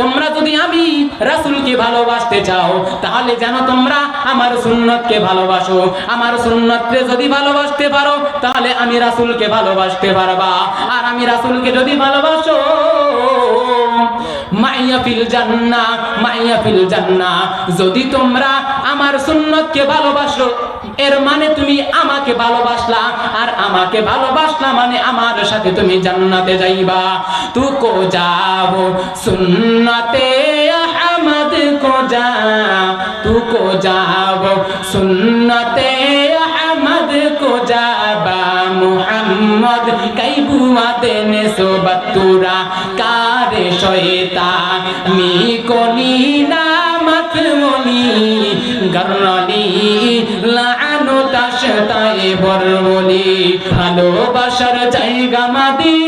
তোমরা যদি আমি রাসুলকে ভালোবাসতে চাও, তাহলে যেন তোমরা আমার সুন্নতকে ভালোবাসো। আমার সুন্নতকে যদি ভালোবাসতে পারো, তাহলে আমি রাসুলকে ভালোবাসতে পারবা। আর আমি রাসুলকে যদি ভালোবাসো ফিল জান্নাহ মাইয়া ফিল জান্নাহ। যদি তোমরা আমার সুন্নতকে ভালোবাসো, এর মানে তুমি আমাকে ভালোবাসলা, আর আমাকে ভালোবাসলা মানে আমার সাথে তুমি জান্নাতে যাইবা। তু কো যাও সুন্নতে আহমদ, কো যা। তু কো যাও সুন্নতে আহমদ, কো যাবা মুহাম্মদ কাইবুয়াতে নে সোবতুরা কারে শয়তা মি কোনি মাতমনি গরনি লানু তাশতায় বরবলি। ভালোবাসার জায়গা মাদিনা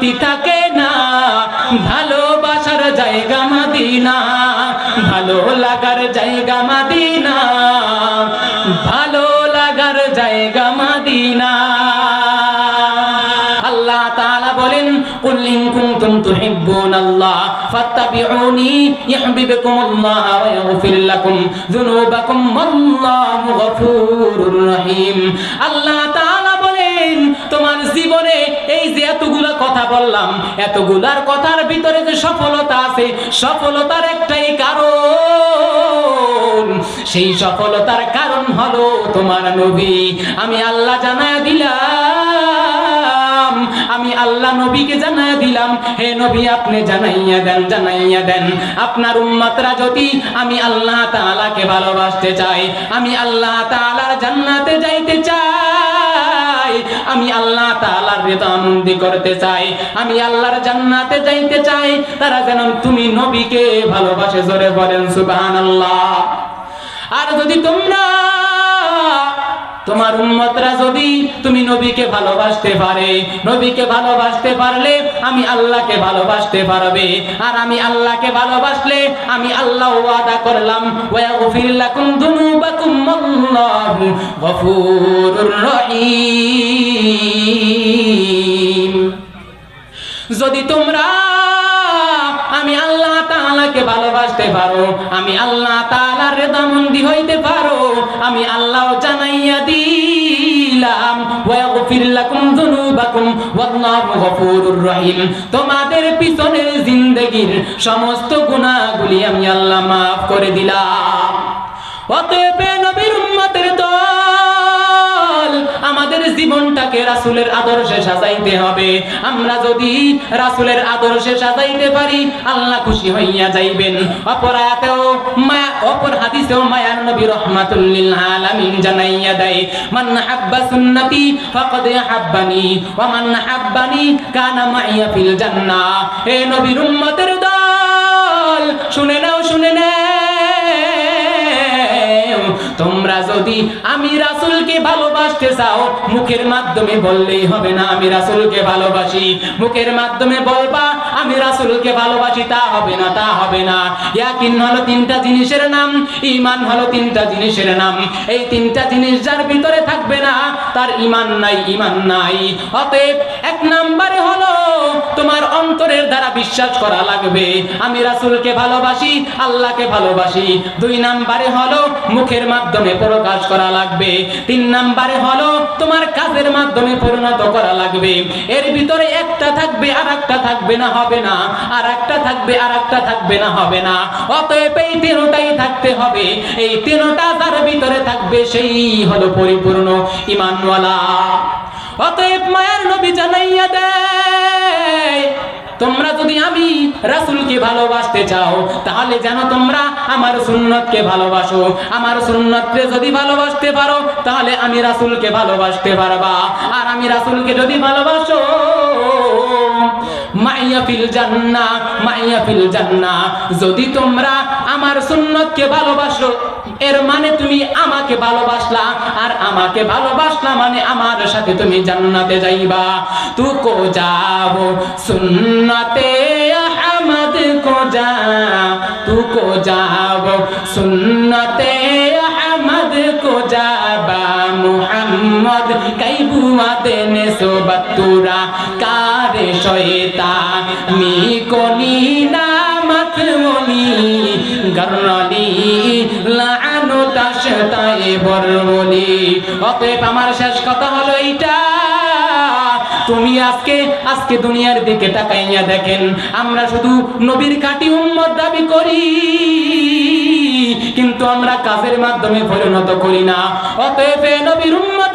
শান্তি থাকে না। ভালোবাসার জায়গা মাদিনা, ভালো লাগার জায়গা মাদিনা, ভালো লাগার জায়গা মাদিনা। আল্লাহ তাআলা বলেন, কুল ইন কুনতুম তুহিব্বুনাল্লাহ ফাত্তাবিউনি ইউহিব্বুকুমুল্লাহ ওয়া ইয়াগফির লাকুম যুনুবাকুম আল্লাহু গফুরুর রহিম। আল্লাহ তাআলা বলেন, তোমার জীবনে এই যে এতগুলা কথা বললাম, এতগুলার কথার ভিতরে যে সফলতা আছে, সফলতার একটাই কারণ। সেই সফলতার কারণ হলো তোমার নবী। আমি আল্লাহ জানায় দিলাম। আমি আল্লাহ নবীকে জানায় দিলাম, হে নবী, আপনি জানাইয়া দেন জানাইয়া দেন। আপনার উম্মতরা যদি আমি আল্লাহ তাআলাকে ভালোবাসতে চাই আমি আল্লাহ তাআলার জান্নাতে যাইতে আমি আল্লাহ তাআলার আনন্দি করতে চাই। আমি আল্লাহর জান্নাতে যাইতে চাই। তারা যেন তুমি নবীকে ভালোবাসে, জোরে বলেন সুবহানাল্লাহ। আর যদি তোমরা তোমার উম্মতরা যদি তুমি নবীকে ভালোবাসতে পারে, নবীকে ভালোবাসতে পারলে আমি আল্লাহকে ভালোবাসতে পারবে। আর আমি আল্লাহকে ভালোবাসলে আমি আল্লাহ ওয়াদা করলাম, ওয়াগফির লাকুম যুনুবাকুম আল্লাহু গফুরুর রহিম। যদি তোমরা আমি আল্লাহ তাআলাকে ভালোবাসতে পারো, আমি আল্লাহ তাআলার রেদামন্দি হইতে পারো, আমি আল্লাহ জানাইয়া দিলাম লাকুম যুনুবাকুম, ওয়াল্লাহু গফুরুর রহিম। তোমাদের পিছনের জিন্দেগীর সমস্ত গুনাহগুলি আমি আল্লাহ মাফ করে দিলাম। অতএব নবীর জীবনটাকে রাসূলের আদর্শে সাজাইতে হবে। আমরা যদি রাসূলের আদর্শে সাজাইতে পারি, আল্লাহ খুশি হইয়া যাইবেন। অপর আয়াতেও মায়া, অপর হাদিসেও মায়ার নবী রাহমাতুল লিল আলামিন জানাইয়া দেয়, মান হাব্বা সুন্নতি হাব্বানি, ওয়া মান হাব্বানি কানা মাইয়া ফিল জান্নাহ। হে নবীর উম্মতের দল, শুনে নাও শুনে নাও। তোমরা যদি আমি রাসূলকে ভালোবাসতে চাও, মুখের মাধ্যমে বললেই হবে না, আমি রাসূলকে ভালোবাসি। মুখের মাধ্যমে বলবা, আমি রাসূলকে ভালোবাসি, তা হবে না, তা হবে না। ইয়াকিন হলো তিনটা জিনিসের নাম ইমান হলো তিনটা জিনিসের নাম। এই তিনটা জিনিস যার ভিতরে থাকবে না, তার ইমান নাই ইমান নাই। অতএব এক নম্বরে হলো তোমার অন্তরের দ্বারা বিশ্বাস করা লাগবে। আমি রাসূলকে ভালোবাসি, আল্লাহকে ভালোবাসি। দুই নাম্বারে হলো মুখের মাধ্যমে প্রকাশ করা লাগবে। তিন নাম্বারে হলো তোমার কাজের মাধ্যমে পরিণত করা লাগবে। এর ভিতরে একটা থাকবে আর একটা থাকবে না, হবে না। আর একটা থাকবে আর একটা থাকবে না, হবে না। অতএব এই তিনটাই থাকতে হবে। এই তিনটা যার ভিতরে থাকবে, সেই হলো পরিপূর্ণ ইমানওয়ালা। অতএব মায়ের নবী জানাইয়া দেয় তোমরা যদি আমি রাসুলকে ভালোবাসতে চাও, তাহলে যেন তোমরা আমার সুন্নতকে ভালোবাসো। আমার সুন্নতকে যদি ভালোবাসতে পারো, তাহলে আমি রাসুলকে ভালোবাসতে পারবা। আর আমি রাসূলকে যদি ভালোবাসো, মাইয়া ফিল জান্না মাইয়া ফিল জান্না যদি তোমরা আমার সুন্নতকে ভালোবাসো, এর মানে তুমি আমাকে ভালোবাসলা, আর আমাকে ভালোবাসলা মানে আমার সাথে তুমি জান্নাতে যাইবা। তু কো যাও সুন্নতে আহমদ, কো যা। তু কো যাও সুন্নতে আহমদ, কো যাবা মুহাম্মদ কাইবুয়াতে নে সোবাতুরা কারে শয়তা মি কোনি আজকে দুনিয়ার দিকে তাকাইয়া দেখেন, আমরা শুধু নবীর কাটি উম্মত দাবি করি, কিন্তু আমরা কাজের মাধ্যমে পরিণত করি না। অতএব নবীর উম্মতের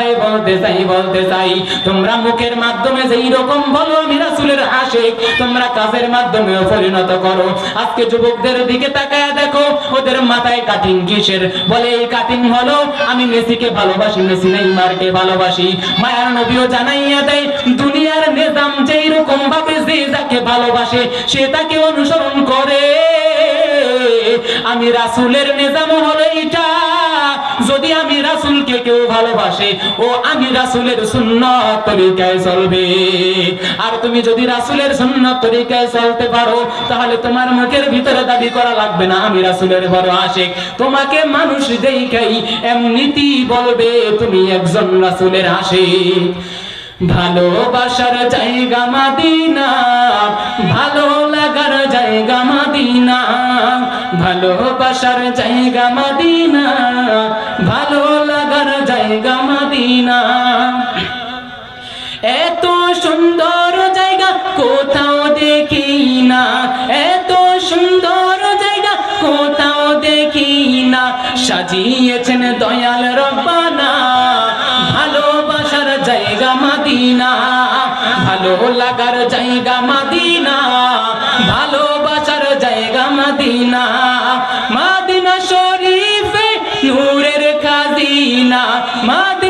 কথাই বলতে চাই বলতে চাই। তোমরা মুখের মাধ্যমে যেই রকম বলো, আমি রাসূলের আশিক। তোমরা কাজের মাধ্যমে পরিণত করো। আজকে যুবকদের দিকে তাকায় দেখো, ওদের মাথায় কাটিং কিসের? বলে, এই কাটিং হলো, আমি মেসিকে ভালোবাসি, মেসি নেইমারকে ভালোবাসি। মায়ার নবীও জানাইয়া দেয়, দুনিয়ার নিজাম যেই রকম ভাবে যে যাকে ভালোবাসে, সে তাকে অনুসরণ করে। আমি রাসূলের নিজাম হলো এইটা, যদি আমি কেউ ভালোবাসে, ও আমি রাসূলের সুন্নাত তরিকায় চলবে। আর তুমি যদি রাসূলের সুন্নাত তরিকায় চলতে পারো, তাহলে তোমার মুখের ভিতরে দাবি করা লাগবে না, আমি রাসূলের বড় আশিক তোমাকে মানুষ দেখাই এমনিতেই বলবে, তুমি একজন রাসূলের আশিক ভালোবাসার জায়গা মাদিনা, ভালো লাগার জায়গা মাদিনা, ভালোবাসার জায়গা মাদিনা, ভালো মাদিনা এত সুন্দর জায়গা কোথাও দেখি না এত সুন্দর জায়গা কোথাও দেখি না সাজিয়েছেন দয়াল রব্বানা। ভালোবাসার জায়গা মাদিনা। ভালো লাগার জায়গা মাদিনা। ভালোবাসার জায়গা মাদিনা। মাদিনা শরীফে নূরের খাজিনা। মাদিনা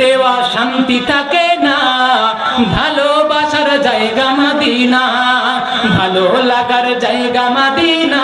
দেওয়া শান্তি থাকে না। ভালোবাসার জায়গা মাদিনা ভালো লাগার জায়গা মাদিনা।